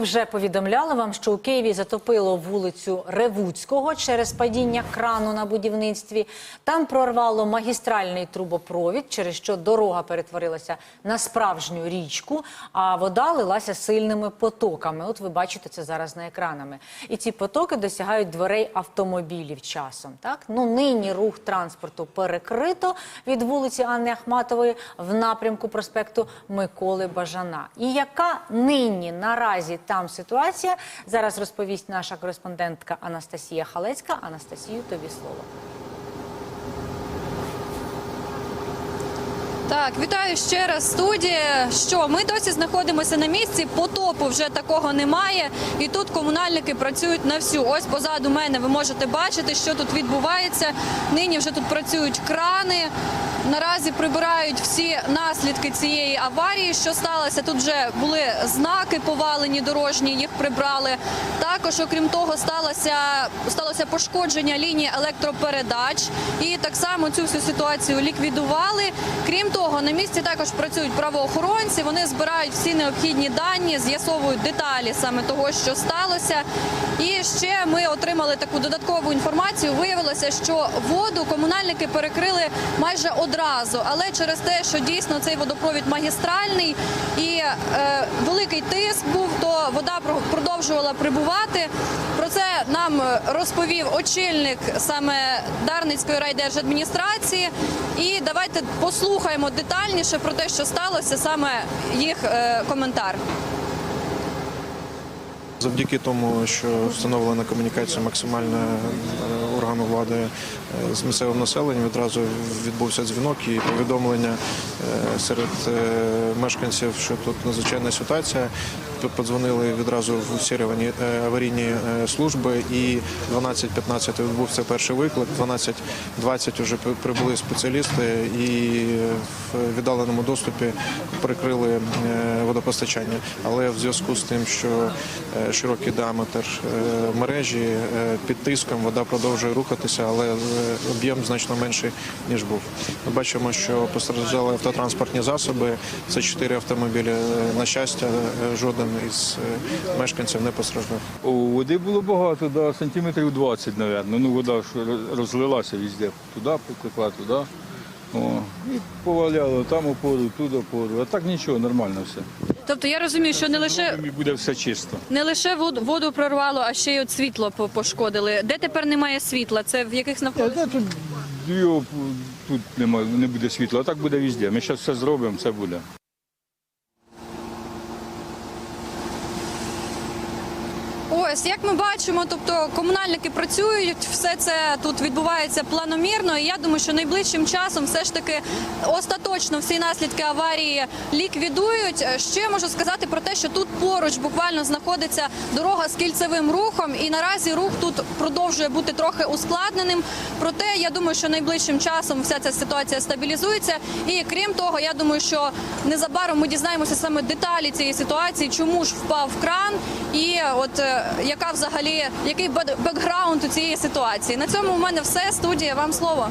Вже повідомляли вам, що у Києві затопило вулицю Ревуцького через падіння крану на будівництві. Там прорвало магістральний трубопровід, через що дорога перетворилася на справжню річку, а вода лилася сильними потоками. От ви бачите це зараз на екранами. І ці потоки досягають дверей автомобілів часом. Так ну нині рух транспорту перекрито від вулиці Анни Ахматової в напрямку проспекту Миколи Бажана. І яка нині наразі там ситуація? Зараз розповість наша кореспондентка Анастасія Халецька. Анастасію, тобі слово. Так, вітаю ще раз студія. Що ми досі знаходимося на місці. Потопу вже такого немає. І тут комунальники працюють на всю. Ось позаду мене ви можете бачити, що тут відбувається. Нині вже тут працюють крани. Наразі прибирають всі наслідки цієї аварії, що сталося. Тут вже були знаки повалені дорожні, їх прибрали. Також, окрім того, сталося сталося пошкодження лінії електропередач, і так само цю всю ситуацію ліквідували. Крім того, на місці також працюють правоохоронці. Вони збирають всі необхідні дані, з'ясовують деталі саме того, що сталося. І ще ми отримали таку додаткову інформацію. Виявилося, що воду комунальники перекрили майже одразу, але через те, що дійсно цей водопровід магістральний і е, великий тиск був, то вода продовжувала прибувати. Про це нам розповів очільник саме Дарницької райдержадміністрації. І давайте послухаємо детальніше про те, що сталося, саме їх е, коментар. Завдяки тому, що встановлена комунікація максимальна е, органу влади е, з місцевим населенням, відразу відбувся дзвінок і повідомлення е, серед мешканців, що тут надзвичайна ситуація. Подзвонили відразу в усі аварійні- служби, і 12.15 відбувся перший виклик. 12.20 вже прибули спеціалісти і в віддаленому доступі прикрили е, водопостачання. Але в зв'язку з тим, що е, широкий діаметр е, мережі під тиском вода продовжує рухатися, але об'єм значно менший ніж був. Ми бачимо, що постраждали автотранспортні засоби. Це чотири автомобілі. На щастя, жоден із мешканців не постраждав. О, води було багато, да, сантиметрів 20, мабуть. Ну, вода ж розлилася везде. Туди потекла, туди. О, і поваляло там опору, тут опору. А так нічого, нормально все. Тобто я розумію, що не лише І буде все чисто. не лише воду, воду прорвало, а ще й от світло по- пошкодили. Де тепер немає світла? Це в яких А навколишніх? де тут, його, тут нема, не буде світла, а так буде везде. Ми зараз все зробимо, все буде. Ось як ми бачимо, тобто комунальники працюють, все це тут відбувається планомірно. І я думаю, що найближчим часом все ж таки остаточно всі наслідки аварії ліквідують. Ще можу сказати про те, що тут поруч буквально знаходиться дорога з кільцевим рухом, і наразі рух тут продовжує бути трохи ускладненим. Проте я думаю, що найближчим часом вся ця ситуація стабілізується. І крім того, я думаю, що незабаром ми дізнаємося саме деталі цієї ситуації, чому ж впав кран, і от е, яка взагалі який бек- бекграунд у цієї ситуації. На цьому у мене все. Студія вам слово.